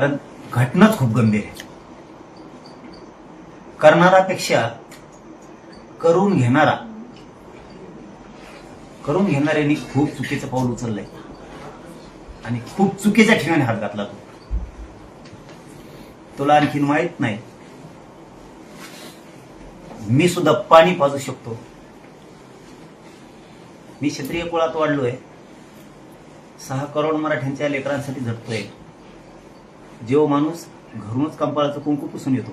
कारण घटनाच खूप गंभीर आहे. करणारापेक्षा करून घेणारा करून घेणाऱ्यांनी खूप चुकीचं पाऊल उचललंय. आणि खूप चुकीच्या ठिकाणी हात घातला तो. तुला आणखीन माहीत नाही. मी सुद्धा पाणी पाजू शकतो. मी क्षत्रिय कुळात वाढलोय. सहा करोड मराठ्यांच्या लेकरांसाठी झटतोय. जेव्हा माणूस घरूनच कंपाळाचं कुंकू पुसून येतो.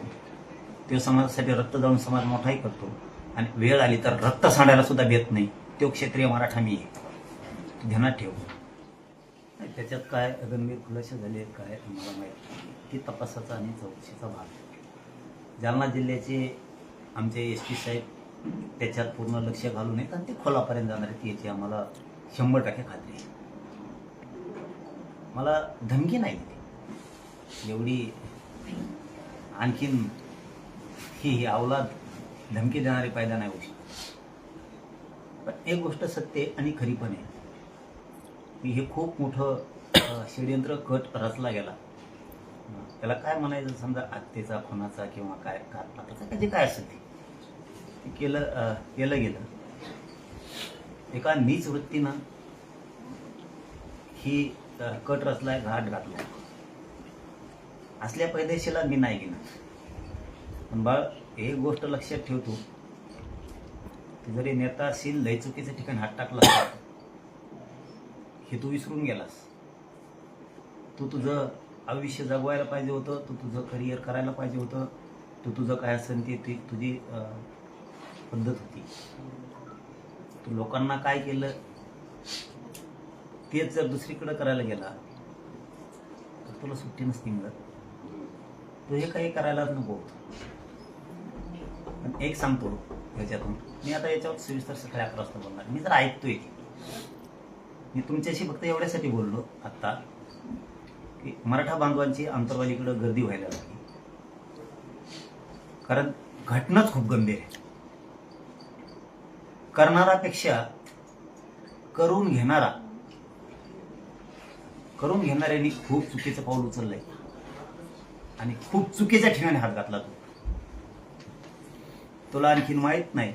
तो समाजासाठी रक्तदान जाऊन समाज मोठाही करतो. आणि वेळ आली तर रक्त सांडायला सुद्धा भेट नाही. तो क्षेत्रीय मराठा मी आहे. ध्यानात ठेव. त्याच्यात काय गंभीर खुलासे झाले काय मला माहीत नाही. ती तपासाचा आणि चौकशीचा भाग आहे. जालना जिल्ह्याचे आमचे एस पी साहेब त्याच्यात पूर्ण लक्ष घालून येत आणि ते खोलापर्यंत जाणार आहेत याची आम्हाला शंभर टक्के खात्री आहे. मला धमकी नाही दिली एवढी आणखीन ही ही अवलाद धमकी देणारी पायदा नाही होऊ शकत. पण एक गोष्ट सत्य आहे आणि खरी पण आहे. की हे खूप मोठं षडयंत्र कट रचला गेला. त्याला काय म्हणायचं? समजा आत्तेचा खुनाचा किंवा काय कातपाताचा कधी काय असेल ते केलं केलं गेलं. एका नीच वृत्तीनं ही कट रचलाय घाट घातलाय. असल्या पैदेशीला मी नाही घेणार. पण बाळ एक गोष्ट लक्षात ठेवतो की जरी नेता सील लय चुकीच्या हात टाकला हे तू विसरून गेलास. तू तुझं आयुष्य जगवायला पाहिजे होतं तू तुझं करिअर करायला पाहिजे होतं तू तुझं काय असेल ते ती तुझी पद्धत होती. तू लोकांना काय केलं तेच जर दुसरीकडे करायला गेला तर तुला सुट्टी नसती मिळत. तुझे हे काही करायलाच नको. पण एक सांगतो ह्याच्यातून मी आता याच्यावर सविस्तर सकाळी अकरा वाजता बोलणार. मी जर ऐकतोय मी तुमच्याशी फक्त एवढ्यासाठी बोललो आत्ता की मराठा बांधवांची आंतरवालीकडे गर्दी व्हायला लागली. कारण घटनाच खूप गंभीर आहे. करणारापेक्षा करून घेणारा करून घेणाऱ्यांनी खूप चुकीचं पाऊल उचललंय. आणि खूप चुकीच्या ठिकाणी हात घातला तो. तुला आणखीन माहीत नाही.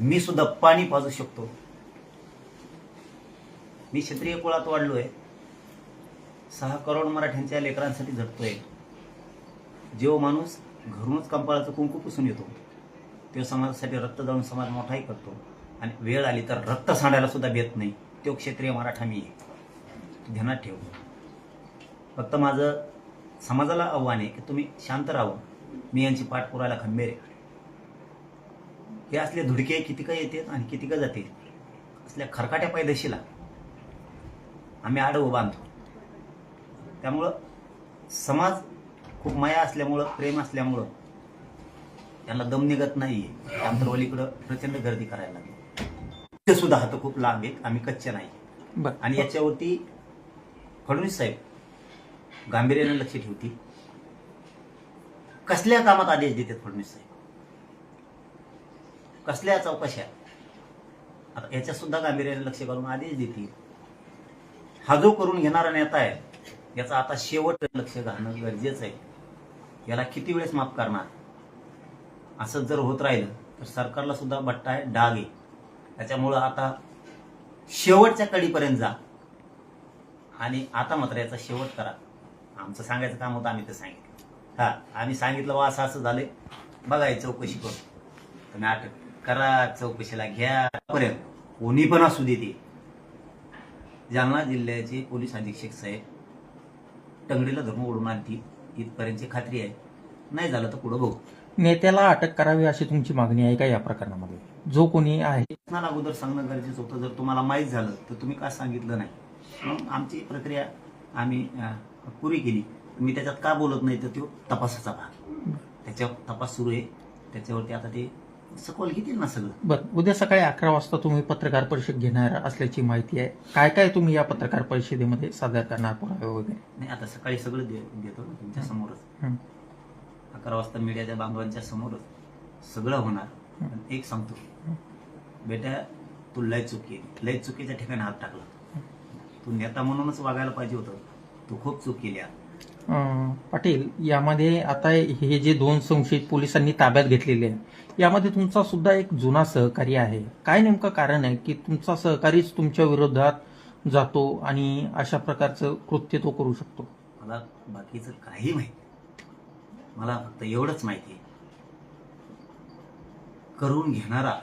मी सुद्धा पाणी पाजू शकतो. मी क्षत्रिय कुळात वाढलोय. सहा करोड मराठ्यांच्या लेकरांसाठी झटतोय जेव माणूस घरूनच कंपाळाचं कुंकू पुसून येतो तो समाजासाठी रक्त जाऊन समाज मोठाही करतो. आणि वेळ आली तर रक्त सांडायला सुद्धा भेट नाही. तो क्षेत्रीय मराठा मी ध्यानात ठेव. फक्त माझं समाजाला आव्हान आहे की तुम्ही शांत राहावं मी यांची पाठ पुरायला खंबीर आहे. हे असले धुडके किती का येतात आणि किती का जाते असल्या खरकाट्या पायदेशीला आम्ही आडवं बांधतो त्यामुळं समाज खूप माया असल्यामुळं प्रेम असल्यामुळं त्यांना दम निघत नाहीये. आंतरवलीकडं प्रचंड गर्दी करायला लागली. ते सुद्धा हात खूप लांब आहेत. आम्ही कच्चे नाही. आणि याच्यावरती फडणवीस साहेब गांभीर्याने लक्ष ठेवतील कसल्या कामात आदेश देतात फडणवीस साहेब? कसल्या चौकशा आता याच्यात सुद्धा गांभीर्याने लक्ष घालून आदेश देतील. हा जो करून घेणारा नेता आहे याचा आता शेवट लक्ष घालणं गरजेचं आहे. याला किती वेळेस माफ करणार? असं जर होत राहिलं तर सरकारला सुद्धा बट्टा आहे डाग आहे. त्याच्यामुळं आता शेवटच्या कडीपर्यंत जा. आणि आता मात्र याचा शेवट करा. आमचं सांगायचं काम होतं आम्ही ते सांगितलं. हा आम्ही सांगितलं वा असं असं झालंय. बघा हे चौकशी करू. तुम्ही अटक करा चौकशीला घ्या. पर्यंत कोणी पण असू दे ते. जालना जिल्ह्याचे पोलीस अधीक्षक साहेब टंगडीला धरून ओढून आणतील. इथपर्यंतची खात्री आहे. नाही झालं तर पुढं बघू. नेत्याला अटक करावी अशी तुमची मागणी आहे का या प्रकरणामध्ये? जो कोणी आहे. अगोदर सांगणं गरजेचं होतं. जर तुम्हाला माहीत झालं तर तुम्ही का सांगितलं नाही? आमची प्रक्रिया आम्ही पुरी केली. मी त्याच्यात का बोलत नाही तर तो तपासाचा भाग. त्याच्यावर तपास सुरू आहे. त्याच्यावरती आता ते सखोल घेतील ना सगळं. बर उद्या सकाळी अकरा वाजता तुम्ही पत्रकार परिषद घेणार असल्याची माहिती आहे. काय काय तुम्ही या पत्रकार परिषदेमध्ये सादर करणार पुरावे वगैरे? नाही आता सकाळी सगळं दे देतो ना तुमच्या समोरच. हं. अकरा वाजता मीडियाच्या बांधवांच्या समोरच सगळं होणार. पण एक सांगतो. बेटा तू लय चुकी लय चुकीच्या ठिकाणी हात टाकला. तू नेता म्हणूनच वागायला पाहिजे होतं. तू खूप चूक केली आहे. अं, पाटील यामध्ये आता हे जे दोन संशयित पोलिसांनी ताब्यात घेतलेले आहे यामध्ये तुमचा सुद्धा एक जुना सहकारी आहे. काय नेमकं कारण आहे की तुमचा सहकारीच तुमच्या विरोधात जातो आणि अशा प्रकारचं कृत्य तो करू शकतो? मला बाकीचं काही माहिती मला फक्त एवढंच माहिती आहे. करून घेणारा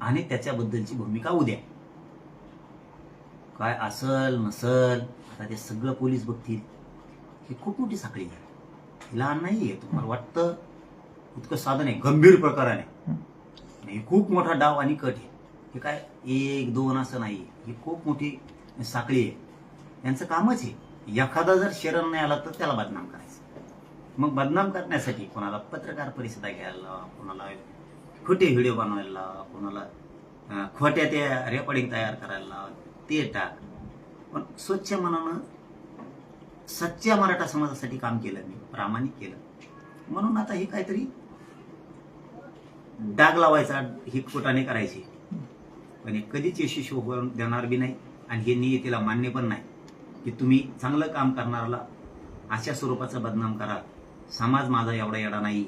आणि त्याच्याबद्दलची भूमिका उद्या. काय असल नसल आता ते सगळं पोलीस बघतील. ही खूप मोठी साखळी आहे. लहान नाही आहे तुम्हाला वाटतं? इतकं साधन आहे गंभीर प्रकाराने. हे खूप मोठा डाव आणि कट आहे. हे काय एक दोन असं नाही ही खूप मोठी साखळी आहे. यांचं कामच आहे. एखादा जर शरण नाही आला तर त्याला बदनाम करायचं. मग बदनाम करण्यासाठी कोणाला पत्रकार परिषदा घ्यायला कोणाला खोटे व्हिडिओ बनवायला कोणाला खोट्या त्या रेकॉर्डिंग तयार करायला ते टाक पण स्वच्छ मनानं सच्च्या मराठा समाजासाठी काम केलं मी प्रामाणिक केलं. म्हणून आता हे काहीतरी डाग लावायचा ही खोटाने करायची. पण हे कधीच यशस्वी होऊन देणार बी नाही आणि हे नियतीला मान्य पण नाही की तुम्ही चांगलं काम करणाऱ्याला अशा स्वरूपाचा बदनाम करा. समाज माझा एवढा येडा नाही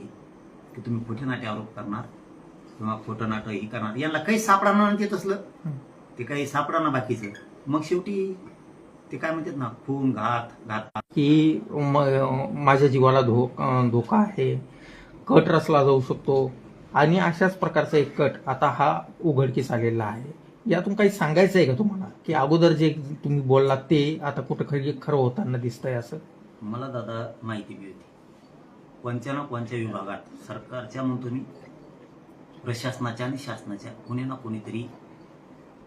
की तुम्ही खोटे नाटे आरोप करणार किंवा खोटं नाटं ही करणार. यांना काही सापडणार नाही ते तसलं. ते काही सापडणार बाकीचं. मग शेवटी ते काय म्हणतात ना खून घात घात. की माझ्या जीवाला धो अं, धोका आहे. कट रचला जाऊ शकतो. आणि अशाच प्रकारचा एक कट आता हा उघडकीस आलेला आहे. यातून काही सांगायचं आहे का तुम्हाला? की अगोदर जे तुम्ही बोललात ते आता कुठं खरी खरं होताना दिसतंय असं? मला दादा माहिती कोणत्या ना कोणत्या विभागात सरकारच्या म्हणतो मी प्रशासनाच्या आणि शासनाच्या कोणी ना कोणीतरी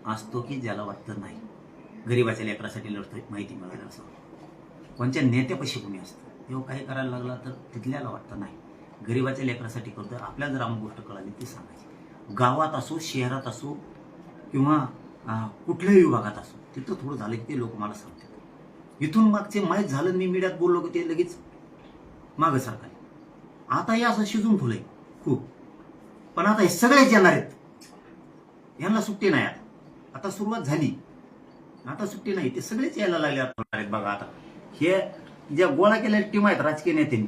असतो की ज्याला वाटतं नाही. गरिबाच्या लेकरासाठी लढतोय माहिती मिळायला असं. कोणत्या नेत्यापाशी कोणी असतं? तेव्हा काही करायला लागला तर तिथल्याला वाटतं नाही. गरिबाच्या लेकरासाठी करतो आपल्याला जर आम्ही गोष्ट कळाली ती सांगायची. गावात असो शहरात असो किंवा कुठल्याही विभागात असो तिथं थोडं झालं की ते लोक मला सांगतात. इथून मागचे माहीत झालं मी मीडियात बोललो की ते लगेच मागं सरकार आता हे असं शिजून ठेवलंय खूप. पण आता हे सगळेच येणार आहेत. यांना सुट्टी नाही आता. आता सुरुवात झाली. आता सुट्टी नाही ते सगळेच यायला लागले आहेत बघा आता. हे ज्या गोळा केलेल्या टीम आहेत राजकीय नेत्यांनी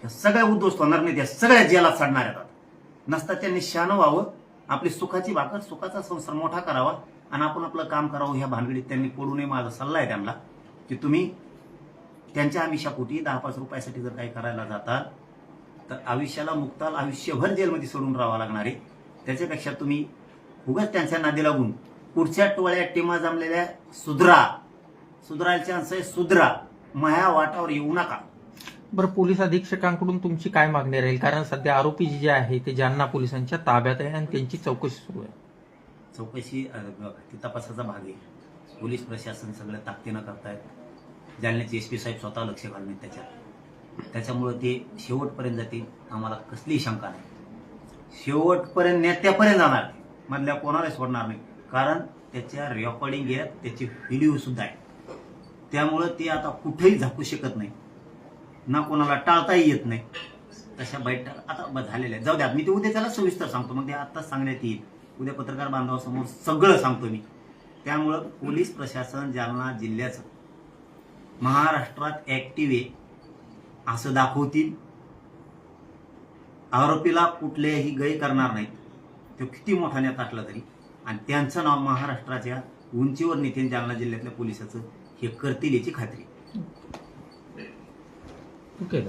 ह्या सगळ्या उद्ध्वस्त होणार नाही त्या सगळ्या जेलात चढणार आहेत नसता त्यांनी शानं व्हावं आपली सुखाची भाकर सुखाचा संसार मोठा करावा आणि आपण आपलं काम करावं ह्या भानगडीत त्यांनी पडू नये माझा सल्ला आहे त्यांना की तुम्ही त्यांच्या आमिषापोटी दहा पाच रुपयासाठी जर काही करायला जातात तर आयुष्याला मुक्ताल आयुष्यभर जेलमध्ये सोडून राहावं लागणार आहे. त्याच्यापेक्षा तुम्ही उगाच त्यांच्या नादी लागून पुढच्या टोळ्या टीमा जमलेल्या सुधरा. सुधरायला चान्स आहे. सुधरा माया वाटावर येऊ नका. बरं पोलीस अधीक्षकांकडून तुमची काय मागणी राहील? कारण सध्या आरोपी जे आहे ते जालना पोलिसांच्या ताब्यात आहे आणि त्यांची चौकशी सुरू आहे. चौकशी ती तपासाचा भाग आहे. पोलीस प्रशासन सगळं ताकदीनं करतायत. जालन्याचे एस पी साहेब स्वतः लक्ष आहेत त्याच्यात. त्याच्यामुळं ते शेवटपर्यंत जातील. आम्हाला कसलीही शंका नाही. शेवटपर्यंत नेत्यापर्यंत जाणार. मधल्या कोणाला सोडणार नाही. कारण त्याच्या रेकॉर्डिंग आहेत त्याची व्हिडिओ सुद्धा आहे त्यामुळं ते आता कुठेही झाकू शकत नाही. ना कोणाला टाळताही येत नाही. तशा बैठक आता ब- झालेल्या आहेत. जाऊ द्या मी ते उद्या त्याला सविस्तर सांगतो. मग ते आत्ताच सांगण्यात येईल. उद्या पत्रकार बांधवासमोर सगळं सांगतो मी. त्यामुळं पोलीस प्रशासन जालना जिल्ह्याचं महाराष्ट्रात ऍक्टिव्ह आहे असं दाखवतील. आरोपीला कुठलेही गै करणार नाहीत. तो किती मोठा नेता असला तरी. आणि त्यांचं नाव महाराष्ट्राच्या उंचीवर नितीन जालना जिल्ह्यातल्या पोलिसाचं हे करतील याची खात्री. ओके